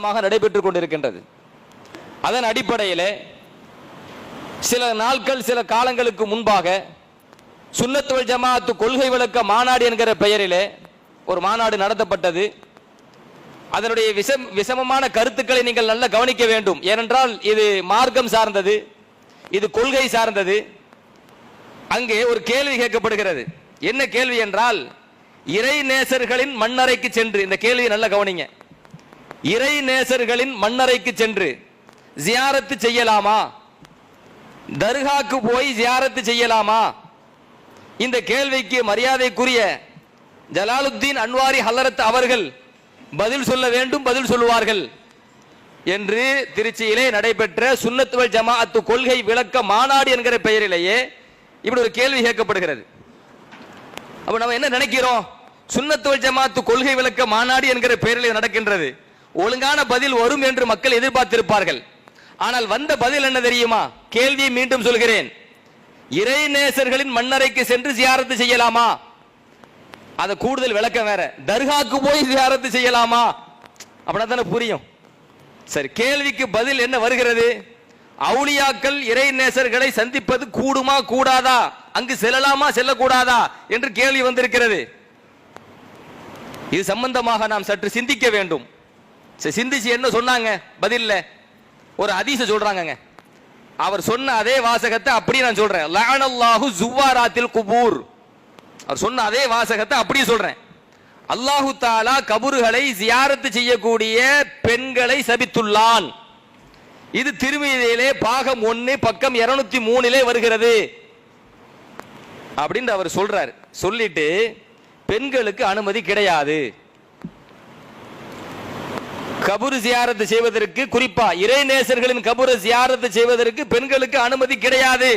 காலமாக நடைபெற்றுக் கொண்டிருக்கின்றது. அதன் அடிப்படையில் சில நாட்கள் சில காலங்களுக்கு முன்பாக சுன்னத்துவல் ஜமாத்து கொள்கை விளக்க மாநாடு என்கிற பெயரிலே ஒரு மாநாடு நடத்தப்பட்டது. அதனுடைய விஷம் விஷமமான கருத்துக்களை நீங்கள் நல்லா கவனிக்க வேண்டும். ஏனென்றால் இது மார்க்கம் சார்ந்தது இது கொள்கை சார்ந்தது. அங்கே ஒரு கேள்வி கேட்கப்படுகிறது. என்ன கேள்வி என்றால் இறை நேசர்களின் மண்ணறைக்கு சென்று இந்த கேள்வியை நல்லா கவனிங்க. இறை நேசர்களின் மண்ணறைக்கு சென்று ஜியாரத்து செய்யலாமா? தர்காக்கு போய் ஜியாரத்து செய்யலாமா? இந்த கேள்விக்கு மரியாதைக்குரிய ஜலாலுத்தீன் அன்வாரி ஹல்லரத் அவர்கள் பதில் சொல்ல வேண்டும் பதில் சொல்லுவார்கள் என்று திருச்சியிலே நடைபெற்ற சுன்னத்துவல் ஜமாஅத்து கொள்கை விளக்க மாநாடு என்கிற பெயரிலேயே இப்படி ஒரு கேள்வி கேட்கப்படுகிறது. அப்ப நம்ம என்ன நினைக்கிறோம்? சுன்னத்துவல் ஜமாத்து கொள்கை விளக்க மாநாடு என்கிற பெயரில் நடக்கின்றது. ஒழுங்கான பதில் வரும் என்று மக்கள் எதிர்பார்த்திருப்பார்கள். ஆனால் வந்த பதில் என்ன தெரியுமா? கேள்வியை மீண்டும் சொல்கிறேன். இறை நேசர்களின் மண்ணறைக்கு சென்று சியாரத்து செய்யலாமா? அதை கூடுதல் விளக்கம் வேற. தர்காக்கு போய் சியாரத்து செய்யலாமா? அப்படின்னா தானே புரியும். சரி கேள்விக்கு பதில் என்ன வருகிறது? அவுளியாக்கள் இறை நேசர்களை சந்திப்பது கூடுமா கூடாதா? அங்கு செல்லலாமா செல்லக்கூடாதா? என்று கேள்வி வந்திருக்கிறது. இது சம்பந்தமாக நாம் சற்று சிந்திக்க வேண்டும். சரி, சிந்திச்சு என்ன சொன்னாங்க? பதில்ல. ஒரு அதிச சொல்றாங்கங்க. அவர் சொன்ன அதே வாசகத்தை அப்படியே நான் சொல்றேன். லஅனல்லாஹு ஜுவாராத்தில் குபூர். அவர் சொன்ன அதே வாசகத்தை அப்படியே சொல்றேன். அல்லாஹு தாலா கபூர்களை ஜியாரத்து செய்யக்கூடிய பெண்களை சபித்துள்ளான். இது திருமதியிலே பாகம் ஒன்னு பக்கம் இருநூத்தி மூணிலே வருகிறது. அப்படின்னு அவர் சொல்றாரு. சொல்லிட்டு பெண்களுக்கு அனுமதி கிடையாது. கபூர் ஜியாரத்து செய்வதற்கு குறிப்பா இறைநேசர்களின் கபூர ஜியாரத்து செய்வதற்கு பெண்களுக்கு அனுமதி கிடையாது.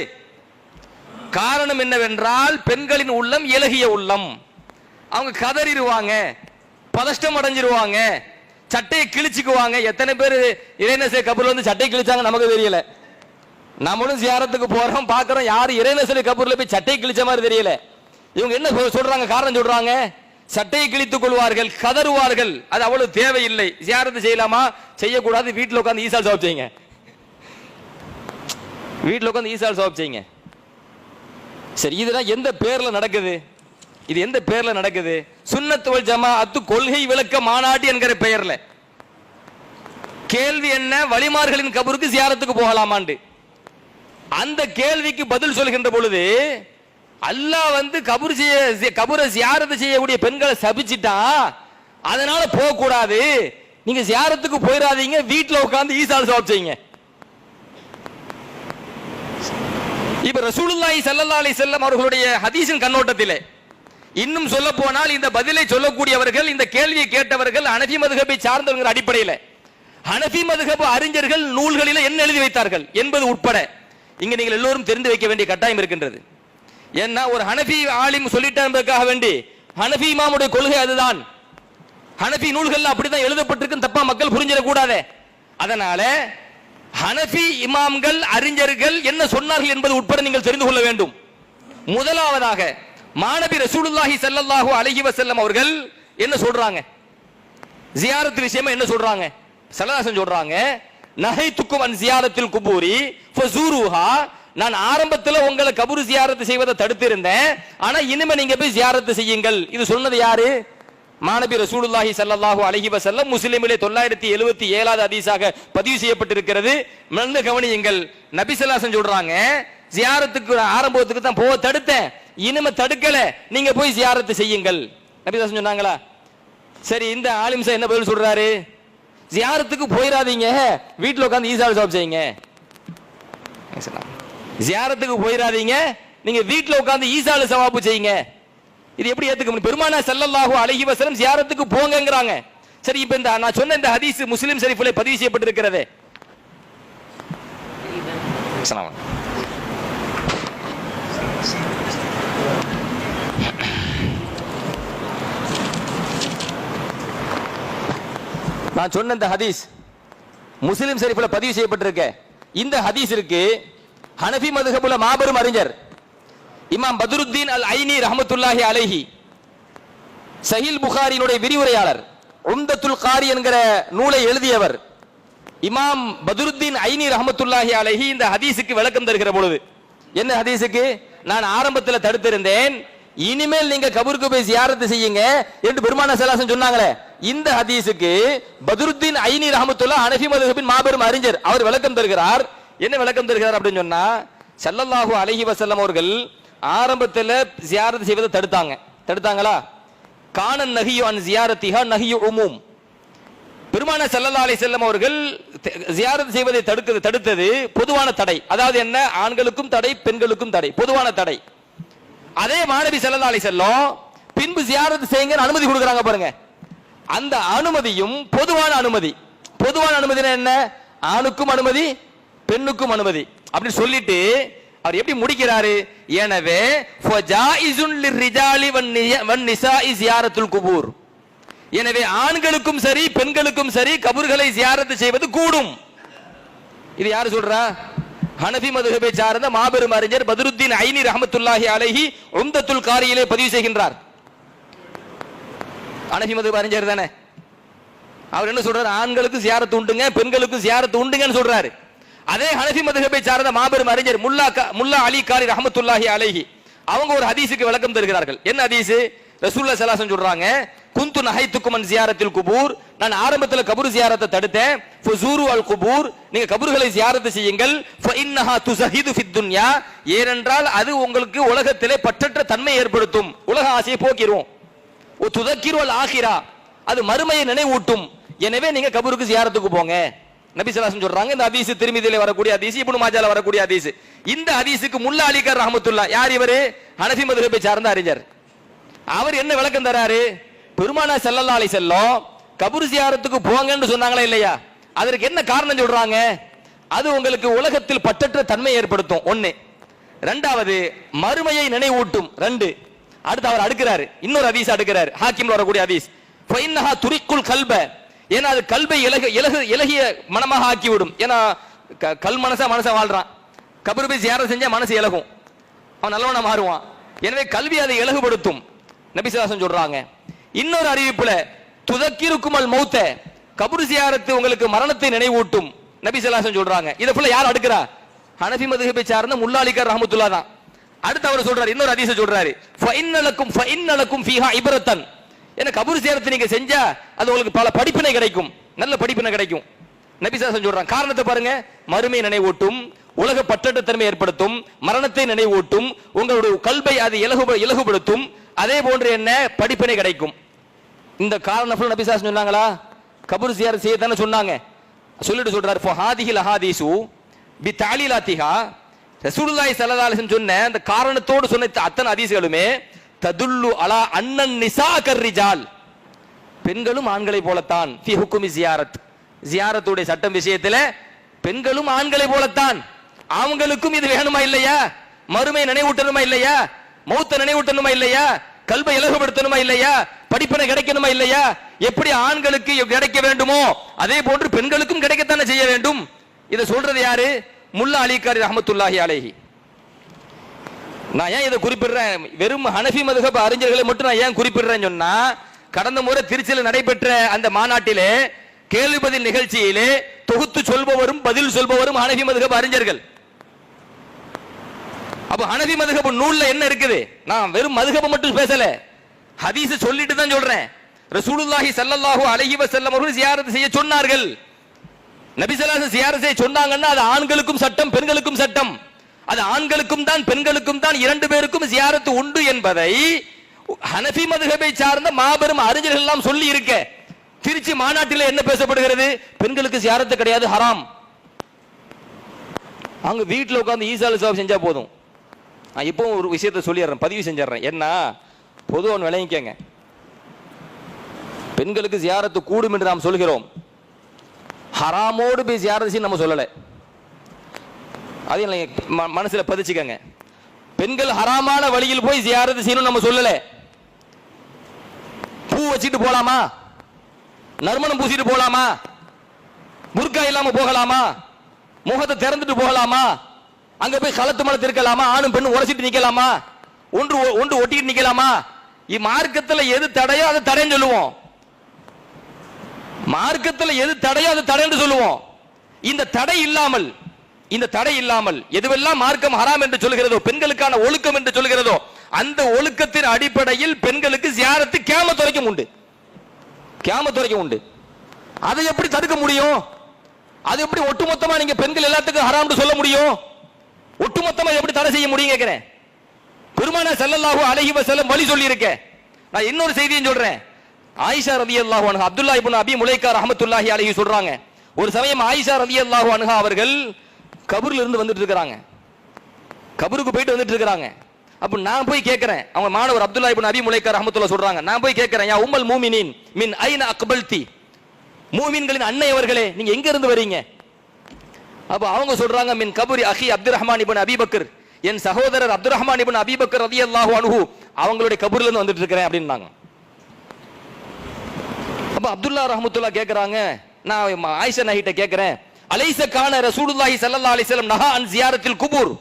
காரணம் என்னவென்றால் பெண்களின் உள்ளம் இலகிய உள்ளம். அவங்க கதறிடுவாங்க பதஷ்டம் அடைஞ்சிருவாங்க சட்டையை கிழிச்சுக்குவாங்க. எத்தனை பேர் இறைநேச கபூர்ல வந்து சட்டையை கிழிச்சாங்க நமக்கு தெரியல. நம்மளும் ஜியாரத்துக்கு போறோம் பார்க்கறோம் யாரும் இறைநேசரி கபூர்ல போய் சட்டையை கிழிச்ச மாதிரி தெரியல. இவங்க என்ன சொல்றாங்க காரணம் சொல்றாங்க? சட்டையை கிழித்துக் கொள்வார்கள் கதறுவார்கள். அது அவ்வளவு தேவையில்லை. ஜியாரத்து செய்யலாமா? செய்யக்கூடாது. வீட்டில் உட்காந்து ஈசால் சாப் செய்யுங்க. வீட்டில் உட்காந்து ஈசால் சாப் செய்யுங்க. சரி இதெல்லாம் எந்த பேர்ல நடக்குது? இது எந்த பேர்ல நடக்குது? சுன்னத்துவல் ஜமாஅத்து கொள்கை விளக்க மாநாடு என்கிற பெயர்ல. கேள்வி என்ன? வழிமார்களின் கபருக்கு சியாரத்துக்கு போகலாமாண்டு. அந்த கேள்விக்கு பதில் சொல்கின்ற பொழுது அல்லாஹ் வந்து கபூர் செய்ய கபூரை சியாரத்தை செய்யக்கூடிய பெண்களை சபிச்சிட்டா அதனால போக கூடாது நீங்க சியாரத்துக்கு போயிடாதீங்க வீட்டில் உட்காந்து ஈசால் சவாப் செய்யுங்க. இப்ப ரசூலுல்லாஹி ஸல்லல்லாஹு அலைஹி வஸல்லம் அவர்களுடைய ஹதீஸின் கண்ணோட்டத்திலே இன்னும் சொல்ல போனால் இந்த பதிலை சொல்லக்கூடியவர்கள் இந்த கேள்வியை கேட்டவர்கள் அனபி மதுகபை சார்ந்தவர்கள் அடிப்படையில். ஹனஃபி மதுகபு அறிஞர்கள் நூல்களில் என்ன எழுதி வைத்தார்கள் என்பது உட்பட இங்க நீங்கள் எல்லோரும் தெரிந்து வைக்க வேண்டிய கட்டாயம் இருக்கின்றது. ஏன்னா ஒரு ஹனஃபி ஆலிம் சொல்லிட்டார் என்பதற்காக வேண்டி ஹனஃபி இமாமுடைய கொள்கை அதுதான். ஹனஃபி நூல்கள் அப்படிதான் எழுதப்பட்டிருக்கும் தப்பா மக்கள் புரிஞ்சிடக்கூடாது. அதனால ஹனஃபி இமாம்கள் அறிஞர்கள் என்ன சொன்னார்கள் என்பது உட்பட நீங்கள் தெரிந்து கொள்ள வேண்டும். முதலாவதாக மாணவி ரசூலுல்லாஹி சல்லல்லாஹு அலைஹி வஸல்லம் அவர்கள் என்ன சொல்றாங்க? ஜியாரத் விஷயமா என்ன சொல்றாங்க? சல்லல்லாஹு சொல்றாங்க நஹைத்துக்கும் அன் ஜியாரத்தில் குபூரி ஃபஸூருஹா நான் ஆரம்பத்தில் உங்களை கபூர் ஜியாரத்து செய்வதை தடுத்திருந்தேன். ஆனா இனிமே நீங்க போய் ஜியாரத்து செய்யுங்கள். இது சொன்னது யாரு? மாணபி ரசூலுல்லாஹி ஸல்லல்லாஹு அலைஹி வஸல்லம். முஸ்லிமிலே தொள்ளாயிரத்தி எழுபத்தி ஏழாவது அதிசாக பதிவு செய்யப்பட்டிருக்கிறது. நல்ல கவனியுங்கள். நபிசல்லாசன் சொல்றாங்க ஜியாரத்துக்கு ஆரம்பத்துக்கு தான் போக தடுத்தேன். இனிமே தடுக்கல. நீங்க போய் ஜியாரத்து செய்யுங்கள். நபி சொன்னாங்களா? சரி இந்த ஆலிம்சா என்ன பதில் சொல்றாரு? ஜியாரத்துக்கு போயிடாதீங்க வீட்டில் உட்காந்து ஈசால் ஜாப் செய்யுங்க. ஜியாரத்துக்கு போயிடாதீங்க நீங்க வீட்டில் உட்காந்து ஈசால சவாப்பு செய்யுங்க. இது எப்படி ஏத்துக்க முடியும்? பெருமானா செல்லல்லாகும் அழகி வசனம் ஜியாரத்துக்கு போங்கிறாங்க சரி இப்ப இந்த நான் சொன்ன இந்த ஹதீஸ் முஸ்லிம் ஷரீஃபில் பதிவு செய்யப்பட்டிருக்கிறது. நான் சொன்ன இந்த ஹதீஸ் முஸ்லிம் ஷரீஃபில் பதிவு செய்யப்பட்டிருக்க. இந்த ஹதீஸ் இருக்கு. ஹனஃபி மதுகபுல மாபெரும் அறிஞர். இமாம் பத்ருத்தீன் அல் ஐனி ரஹமத்துல்லாஹி அலைஹி. சஹில் புகாரினுடைய விரிவுரையாளர் உம்தத்துல் காரி என்கிற நூலை எழுதியவர் இமாம் பதுருத்தீன் ஐனி ரஹமத்துல்லாஹி அலைஹி இந்த ஹதீஸுக்கு விளக்கம் தருகிற பொழுது. என்ன ஹதீஸுக்கு? நான் ஆரம்பத்தில் தடுத்திருந்தேன் இனிமேல் நீங்க கபருக்கு போய் சியாரத்து செய்யுங்க என்று பெருமான சலாசன் சொன்னாங்களே. இந்த ஹதீஸுக்கு பதுருத்தீன் ஐனி ரஹமத்துல்லா அனஃபி மதுஹபின் மாபெரும் அறிஞர் அவர் விளக்கம் தருகிறார். என்ன விளக்கம் தருகிறார் அப்படின்னு சொன்னா செல்லல்லாஹு அலஹி வசல்லம் அவர்கள் ஆரம்பத்தில் ஜியாரத்து செய்வதை தடுத்தாங்க. தடுத்தாங்களா? காணன் நகியோ அன் ஜியாரத்திஹா நகியோ உமும். பெருமான செல்லல்லா அலி செல்லம் அவர்கள் ஜியாரத் செய்வதை தடுக்கிறது தடுத்தது பொதுவான தடை. அதாவது என்ன? ஆண்களுக்கும் தடை பெண்களுக்கும் தடை. பொதுவான தடை. அதே மாணவி செல்லல்லா அலி செல்லம் பின்பு ஜியாரத் செய்யுங்க அனுமதி கொடுக்குறாங்க பாருங்க. அந்த அனுமதியும் பொதுவான அனுமதி. பொதுவான அனுமதினா என்ன? ஆணுக்கும் அனுமதி பெண்ணுக்கும் அனுமதி. அப்படின்னு சொல்லிட்டு அவர் எப்படி முடிக்கிறாரு? எனவே லிர்ரிஜாலி வன் குபூர். எனவே ஆண்களுக்கும் சரி பெண்களுக்கும் சரி கபூர்களை ஜியாரத்து செய்வது கூடும். இது யாரு சொல்றா? ஹனபி மதுகபை சார்ந்த மாபெரும் அறிஞர் பதருத்தீன் ஐனி ரஹமத்துல்லாஹி அலஹி உம்தத்துல் காரியிலே பதிவு செய்கின்றார். ஹனஃபி மதுஹப் அறிஞர் தானே? அவர் என்ன சொல்றாரு? ஆண்களுக்கு சியாரத்து உண்டுங்க பெண்களுக்கும் சியாரத்து உண்டுங்கன்னு சொல்றாரு. அதே ஹனஃபி மதுஹபை சார்ந்த மாபெரும் அறிஞர் முல்லா முல்லா அலி காரி ரஹமத்துல்லாஹி அலைஹி. அவங்க ஒரு ஹதீஸுக்கு விளக்கம் தருகிறார்கள். என்ன ஹதீஸ்? ரசூல்லா சலாசன் சொல்றாங்க குந்து நகைத்துக்குமன் அன் ஜியாரத்தில் குபூர். நான் ஆரம்பத்தில் கபூர் ஜியாரத்தை தடுத்தேன். ஃபுசூரு அல் குபூர். நீங்க கபூர்களை ஜியாரத்து செய்யுங்கள். ஃபஇன்னஹா துஸஹிது ஃபித் துன்யா. ஏனென்றால் அது உங்களுக்கு உலகத்திலே பற்றற்ற தன்மை ஏற்படுத்தும். உலக ஆசையை போக்கிரும். ஓ துதக்கிரு அல் ஆகிரா. அது மறுமையை நினைவூட்டும். எனவே நீங்க கபூருக்கு ஜியாரத்துக்கு போங்க. நபி சொல்றாங்க இந்த அதிசு திருமிதியில வரக்கூடிய அதிசு இப்னு மாஜால வரக்கூடிய அதிசு இந்த அதிசுக்கு முல்லா அலிகர் ரஹமத்துல்லா யார் இவரு? ஹனஃபி மதுஹபை சார்ந்த அறிஞர். அவர் என்ன விளக்கம் தராரு? பெருமானா செல்லல்லா அலி செல்லம் கபூர் சியாரத்துக்கு போங்கன்னு சொன்னாங்களா இல்லையா? அதற்கு என்ன காரணம் சொல்றாங்க? அது உங்களுக்கு உலகத்தில் பற்றற்ற தன்மை ஏற்படுத்தும். ஒண்ணு. ரெண்டாவது மறுமையை நினைவூட்டும். ரெண்டு. அடுத்து அவர் அடுக்கிறாரு. இன்னொரு ஹதீஸ் அடுக்கிறாரு. ஹாக்கிம்ல வரக்கூடிய ஹதீஸ். துரிக்குள் துரிக்குல் கல்ப. ஏன்னா அது கல்வை இலகு இலகு இலகிய மனமாக ஆக்கி விடும் ஏன்னா க- கல் மனசா மனசா வாழ்றான். கபர் போய் ஜியாரத் செஞ்சா மனசு இலகும். அவன் நல்லவனா மாறுவான். எனவே கல்வி அதை இலகுபடுத்தும். நபிசுவாசம் சொல்றாங்க. இன்னொரு அறிவிப்புல துதக்கிருக்கும் அல் மௌத்த கபர் ஜியாரத்து உங்களுக்கு மரணத்தை நினைவூட்டும். நபிசுவாசம் சொல்றாங்க. இதை ஃபுல்லா யார் அடுக்கிறா? ஹனஃபி மதுகபி சார்ந்த முல்லாலிகர் ரஹமத்துல்லா தான். அடுத்து அவர் சொல்றாரு இன்னொரு ஹதீஸ சொல்றாரு. ஃபஇன்னலக்கும் ஃபஇன்னலக்கும் ஃபீஹா இபரத்தன். ஏன்னா கபூர் சேரத்தை நீங்க செஞ்சா அது உங்களுக்கு பல படிப்பினை கிடைக்கும். நல்ல படிப்பினை கிடைக்கும். நபிசாசன் சொல்றான் காரணத்தை பாருங்க மறுமை நினைவூட்டும் உலக பற்றற்ற தன்மை ஏற்படுத்தும் மரணத்தை நினைவூட்டும் உங்களுடைய கல்வை அது இலகு இலகுபடுத்தும் அதே போன்று என்ன படிப்பினை கிடைக்கும். இந்த காரணம் full நபிசாசன் சொன்னாங்களா? கபூர் ஜியாரத் செய்ய தானே சொன்னாங்க. சொல்லிட்டு சொல்றாரு ஃபோ ஹாதிஹில் அஹாதீசு பி தாலிலாத்திஹா ரசூலுல்லாய் ஸல்லல்லாஹு சொன்ன அந்த காரணத்தோடு சொன்ன அத்தனை ஹதீஸ்களுமே ததுல்லு அலா அன்னன் நிசா கர்ரிஜால் பெண்களும் ஆண்களை போலத்தான். ஃபி ஹுக்குமி ஜியாரத். ஜியாரத்துடைய சட்டம் விஷயத்துல பெண்களும் ஆண்களை போலத்தான். அவங்களுக்கும் இது வேணுமா இல்லையா? மறுமை நினைவூட்டணுமா இல்லையா? மௌத்த நினைவூட்டணுமா இல்லையா? கல்வை இலகுபடுத்தணுமா இல்லையா? படிப்பினை கிடைக்கணுமா இல்லையா? எப்படி ஆண்களுக்கு கிடைக்க வேண்டுமோ அதே போன்று பெண்களுக்கும் கிடைக்கத்தானே செய்ய வேண்டும்? இதை சொல்றது யாரு? முல்லா அலிகாரி ரஹமத்துல்லாஹி அலேஹி. நான் ஏன் இதை குறிப்பிடுறேன்? வெறும் ஹனஃபி மதுகப் அறிஞர்களை மட்டும் நான் ஏன் குறிப்பிடுறேன்னு சொன்னா கடந்த முறை திருச்சியில் நடைபெற்ற அந்த மாநாட்டிலே கேள்வி பதில் நிகழ்ச்சியிலே தொகுத்து சொல்பவரும் பதில் சொல்பவரும் ஹனஃபி மதுகப் அறிஞர்கள். அப்ப ஹனஃபி மதுகப் நூல்ல என்ன இருக்குது? நான் வெறும் மதுகப்பை மட்டும் பேசல. ஹதீஸ் சொல்லிட்டு தான் சொல்றேன். ரசூலுல்லாஹி சல்லல்லாஹு அலைஹி வஸல்லம் அவர்கள் ஜியாரத் செய்ய சொன்னார்கள். நபி ஸல்லல்லாஹு ஜியாரத் செய்ய சொன்னாங்கன்னா அது ஆண்களுக்கும் சட்டம் பெண்களுக்கும் சட்டம். அது ஆண்களுக்கும் தான் பெண்களுக்கும் தான் இரண்டு பேருக்கும் ஜியாரத்து உண்டு என்பதை ஹனபி மதுகபை சார்ந்த மாபெரும் அறிஞர்கள் எல்லாம் சொல்லி இருக்க திருச்சி மாநாட்டில் என்ன பேசப்படுகிறது? பெண்களுக்கு ஜியாரத்து கிடையாது ஹராம். அவங்க வீட்டில் உட்காந்து ஈசால் சாப் செஞ்சா போதும். நான் இப்போ ஒரு விஷயத்த சொல்லிடுறேன் பதிவு செஞ்சிடறேன். என்ன பொதுவாக விளங்கிக்கங்க. பெண்களுக்கு ஜியாரத்து கூடும் என்று நாம் சொல்கிறோம். ஹராமோடு போய் ஜியாரத்து நம்ம சொல்லலை. அதையும் நீங்க மனசில் மனசுல பதிச்சுக்கங்க. பெண்கள் ஹராமான வழியில் போய் ஜியாரத்து செய்யணும் நம்ம சொல்லல. பூ வச்சுட்டு போலாமா? நறுமணம் பூசிட்டு போலாமா? முர்கா இல்லாம போகலாமா? முகத்தை திறந்துட்டு போகலாமா? அங்க போய் களத்து மலத்து இருக்கலாமா ஆணும் பெண்ணும் உரைச்சிட்டு நிக்கலாமா? ஒன்று ஒன்று ஒட்டிட்டு நிக்கலாமா? இம்மார்க்கத்துல எது தடையோ அதை தடைன்னு சொல்லுவோம். மார்க்கத்தில் எது தடையோ அது தடைன்னு சொல்லுவோம். இந்த தடை இல்லாமல் இந்த தடை இல்லாமல் எதுவெல்லாம் மார்க்கம் ஹராம் என்று சொல்கிறதோ பெண்களுக்கான ஒழுக்கம் என்று சொல்கிறதோ அந்த ஒழுக்கத்தின் அடிப்படையில் பெண்களுக்கு ஜியாரத்து கேம துறைக்கும் உண்டு. கேம துறைக்கும் உண்டு. அதை எப்படி தடுக்க முடியும்? அது எப்படி ஒட்டுமொத்தமா நீங்க பெண்கள் எல்லாத்துக்கும் ஹராம்னு சொல்ல முடியும்? ஒட்டுமொத்தமா எப்படி தடை செய்ய முடியும் கேட்கிறேன். பெருமான ஸல்லல்லாஹு அலைஹி செல்லம் வழி சொல்லியிருக்கேன் நான் இன்னொரு செய்தியும் சொல்றேன். ஆயிஷா ரலியல்லாஹு அன்ஹா அப்துல்லா இப்னு அபி முலைக்கா அஹமத்துல்லாஹி அழகி சொல்றாங்க. ஒரு சமயம் ஆயிஷா ரலியல்லாஹு அனுகா அவர்கள் கபூர்ல இருந்து வந்துட்டு இருக்கிறாங்க கபருக்கு போயிட்டு வந்துட்டு இருக்கிறாங்க அப்ப நான் போய் கேட்கிறேன் அவங்க மாணவர் அப்துல்லா இப்னு அபி முலைக்கா அஹமத்துல்லா சொல்றாங்க. நான் போய் கேட்கிறேன் யா உமல் மூமினின் மின் ஐன அக்பல்தி? மூமின்களின் அன்னை அவர்களே நீங்க எங்க இருந்து வரீங்க? அப்ப அவங்க சொல்றாங்க மின் கபூரி அஹி அப்துல் ரஹ்மான் இபன் அபீபக்கர் என் சகோதரர் அப்துல் ரஹ்மான் இபன் அபிபக்கர் ரதி அல்லாஹு அன்ஹு அவங்களுடைய கபூர்ல இருந்து வந்துட்டு இருக்கிறேன் அப்படின்னாங்க. அப்ப அப்துல்லா ரஹமத்துல்லா கேட்கிறாங்க நான் ஆயிஷன் ஆயிஷா நஹிட்ட அலைச கான ரசூலுல்லாஹி சல்லா அலிசல்லம் நஹா அன் ஜியாரத்தில் குபூர்.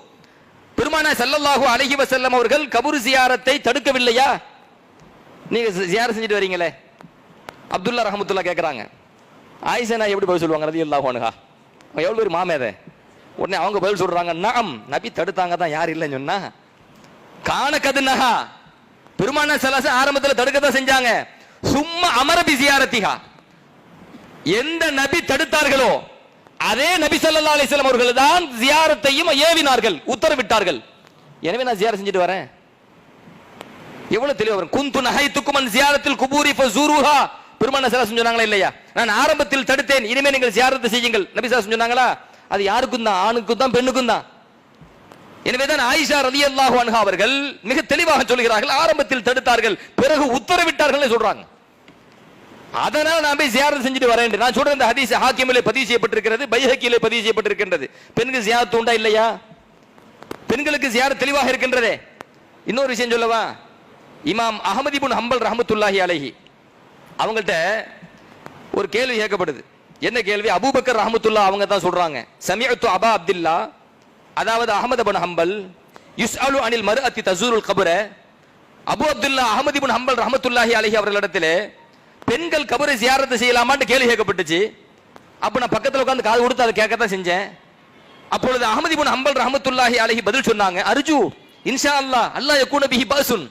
பெருமானா சல்லல்லாஹு அலஹி வசல்லம் அவர்கள் கபூர் ஜியாரத்தை தடுக்கவில்லையா? நீங்க ஜியாரம் செஞ்சுட்டு வரீங்களே. அப்துல்லா ரஹமத்துல்லா கேட்குறாங்க ஆயிஷா நான் எப்படி பதில் சொல்லுவாங்க? ரலியல்லாஹு அன்ஹா. அவன் எவ்வளோ பேர் மாமேத? உடனே அவங்க பதில் சொல்றாங்க நாம் நபி தடுத்தாங்க தான் யார் இல்லைன்னு சொன்னா காண கதுனஹா பெருமான சலாச ஆரம்பத்தில் தடுக்க தான் செஞ்சாங்க. சும்மா அமரபி ஜியாரத்திஹா. எந்த நபி தடுத்தார்களோ அதே நபி சல்லா அலிஸ்லாம் அவர்கள் தான் ஜியாரத்தையும் ஏவினார்கள் உத்தரவிட்டார்கள். எனவே நான் ஜியாரம் செஞ்சுட்டு வரேன். எவ்வளவு தெளிவா வரும். குந்து நகை அன் ஜியாரத்தில் குபூரி ஃபசூருஹா. பெருமான சலாசம் சொன்னாங்களா இல்லையா? நான் ஆரம்பத்தில் தடுத்தேன் இனிமே நீங்கள் ஜியாரத்தை செய்யுங்கள். நபி சலாசம் சொன்னாங்களா? அது யாருக்கும் தான் ஆணுக்கும் தான் பெண்ணுக்கும் தான். எனவேதான் ஆயிஷா ரலியல்லாஹு அன்ஹா அவர்கள் மிக தெளிவாக சொல்கிறார்கள் ஆரம்பத்தில் தடுத்தார்கள் பிறகு உத்தரவிட்டார்கள் சொல்றாங்க. அதனால நான் போய் ஜியாரத் செஞ்சுட்டு வரேன் நான் சொல்ற இந்த ஹதீஸ் ஹாக்கியமில் பதிவு செய்யப்பட்டிருக்கிறது பைஹக்கியிலே பதிவு செய்யப்பட்டிருக்கின்றது. பெண்கள் ஜியாரத் உண்டா இல்லையா? பெண்களுக்கு ஜியாரத் தெளிவாக இருக்கின்றதே. இன்னொரு விஷயம் சொல்லவா? இமாம் அகமது ஹம்பல் ரஹமத்துல்லாஹி அலஹி அவங்கள்ட்ட ஒரு கேள்வி கேட்கப்படுது. என்ன கேள்வி? அபூபக்கர் ரஹமத்துல்லா அவங்க தான் சொல்றாங்க. சமியத்து அபா அப்துல்லா அதாவது அகமது பன் ஹம்பல் யுஸ்அலு அனில் மர்அத்தி தசூருல் கபர அபு அப்துல்லா அகமது இப்னு ஹம்பல் ரஹமத்துல்லாஹி அலஹி அவர்களிடத்திலே பெண்கள் கபரை சியாரத்தை செய்யலாமான்னு கேள்வி கேட்கப்பட்டுச்சு. அப்ப நான் பக்கத்தில் உட்காந்து காது கொடுத்து அதை கேட்கத்தான் செஞ்சேன். அப்பொழுது அகமதி புன் அம்பல் ரஹமத்துல்லாஹி அலஹி பதில் சொன்னாங்க அர்ஜு இன்ஷா அல்லாஹ் அல்லாஹ் யக்கூன பிஹி பாசுன்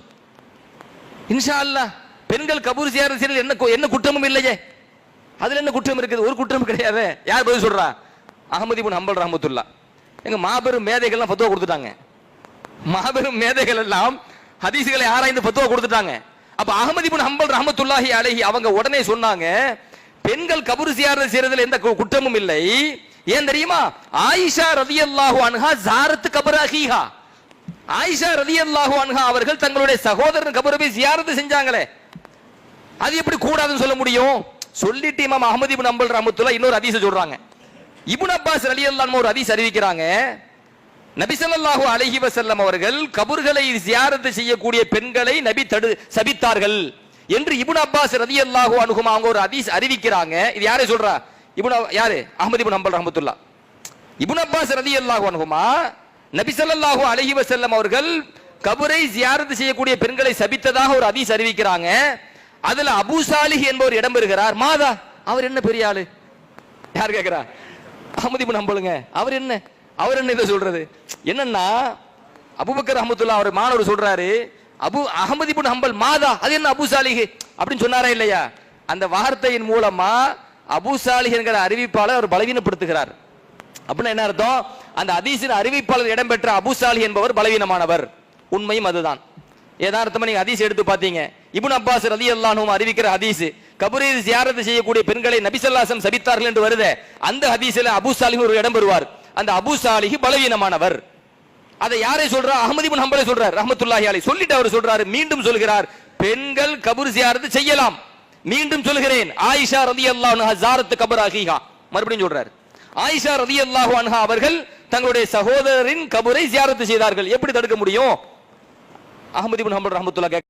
இன்ஷா அல்லாஹ் பெண்கள் கபூர் சியாரம் செய்யறது என்ன கு- என்ன குற்றமும் இல்லையே. அதுல என்ன குற்றம் இருக்குது? ஒரு குற்றம் கிடையாது. யார் பதில் சொல்றா? அகமதி புன் அம்பல் ரஹமத்துல்லா. எங்க மாபெரும் மேதைகள்லாம் பத்துவா கொடுத்துட்டாங்க. மாபெரும் மேதைகள் எல்லாம் ஹதீசுகளை ஆராய்ந்து பத்துவா கொடுத்துட்டாங்க. அப்ப அகமது ஹம்பல் ரஹமத்துல்லாஹி அழகி அவங்க உடனே சொன்னாங்க பெண்கள் கபூர் சியாரல் செய்யறதுல எந்த கு- குற்றமும் இல்லை. ஏன் தெரியுமா? ஆயிஷா ரலியல்லாஹு அன்ஹா ஜாரத் கபர் அஹீஹா. ஆயிஷா ரலியல்லாஹு அன்ஹா அவர்கள் தங்களுடைய சகோதரன் கபரை போய் ஜியாரத் செஞ்சாங்களே. அது எப்படி கூடாதுன்னு சொல்ல முடியும்? சொல்லிட்டு இமாம் அஹமது இப்னு அம்பல் ரஹமத்துல்லா இன்னொரு அதிச சொல்றாங்க. இபுன் அப்பாஸ் ரலி அல்லான்னு ஒரு அதிச அறிவிக்கிறாங்க. நபிசல்லாஹு அலஹி வசல்லம் அவர்கள் கபூர்களை ஜியாரத் செய்யக்கூடிய பெண்களை நபி தடு சபித்தார்கள் என்று இபுன் அப்பாஸ் ரலியல்லாஹு அணுகும் அவங்க ஒரு ஹதீஸ் அறிவிக்கிறாங்க. இது யாரே சொல்றா? இபுன் யாரு? அஹமது இபுன் அம்பல் ரஹமத்துல்லா. இபுன் அப்பாஸ் ரதி அல்லாஹு அணுகுமா நபிசல்லாஹு அலஹி வசல்லம் அவர்கள் கபூரை ஜியாரத் செய்யக்கூடிய பெண்களை சபித்ததாக ஒரு ஹதீஸ் அறிவிக்கிறாங்க. அதுல அபு சாலிஹ் என்பவர் இடம் பெறுகிறார். மாதா அவர் என்ன பெரிய ஆளு? யார் கேட்கிறா அஹமது இப்னு அவர் என்ன? அவர் என்ன இதை சொல்றது? என்னன்னா அபுபக்கர் அஹமதுல்லா அவர் மாணவர் சொல்றாரு அபு அகமதி புன் ஹம்பல் மாதா அது என்ன அபு சாலிஹி? அப்படின்னு சொன்னாரா இல்லையா? அந்த வார்த்தையின் மூலமா அபு சாலிஹ் என்கிற அறிவிப்பாளர் அவர் பலவீனப்படுத்துகிறார். அப்படின்னா என்ன அர்த்தம்? அந்த ஹதீஸின் அறிவிப்பாளர் இடம்பெற்ற அபு சாலிஹ் என்பவர் பலவீனமானவர். உண்மையும் அதுதான். ஏதார்த்தமா நீங்க ஹதீஸ் எடுத்து பாத்தீங்க இபுன் அப்பாஸ் ரதி அல்லானும் அறிவிக்கிற ஹதீஸ் கபரில் ஜியாரத் செய்யக்கூடிய பெண்களை நபிசல்லாசம் சபித்தார்கள் என்று வருதே அந்த ஹதீஸ்ல அபு சாலிஹ் ஒரு இடம் பெறுவார். அந்த அபு சாலிஹி பலவீனமானவர். அதை யாரை சொல்றா? அஹமது இப்னு ஹம்பலை சொல்றார் ரஹமத்துல்லாஹி அலைஹி. சொல்லிட்டு அவர் சொல்றாரு மீண்டும் சொல்கிறார் பெண்கள் கபர் சியாரத்து செய்யலாம். மீண்டும் சொல்கிறேன் ஆயிஷா ரதி அல்லாஹ் ஜாரத் கபர் அகிஹா. மறுபடியும் சொல்றார். ஆயிஷா ரலியல்லாஹு அன்ஹா அவர்கள் தங்களுடைய சகோதரரின் கபரை ஜியாரத்து செய்தார்கள். எப்படி தடுக்க முடியும்? அஹமது இப்னு ஹம்பல் ரஹ்மத்துல்லாஹி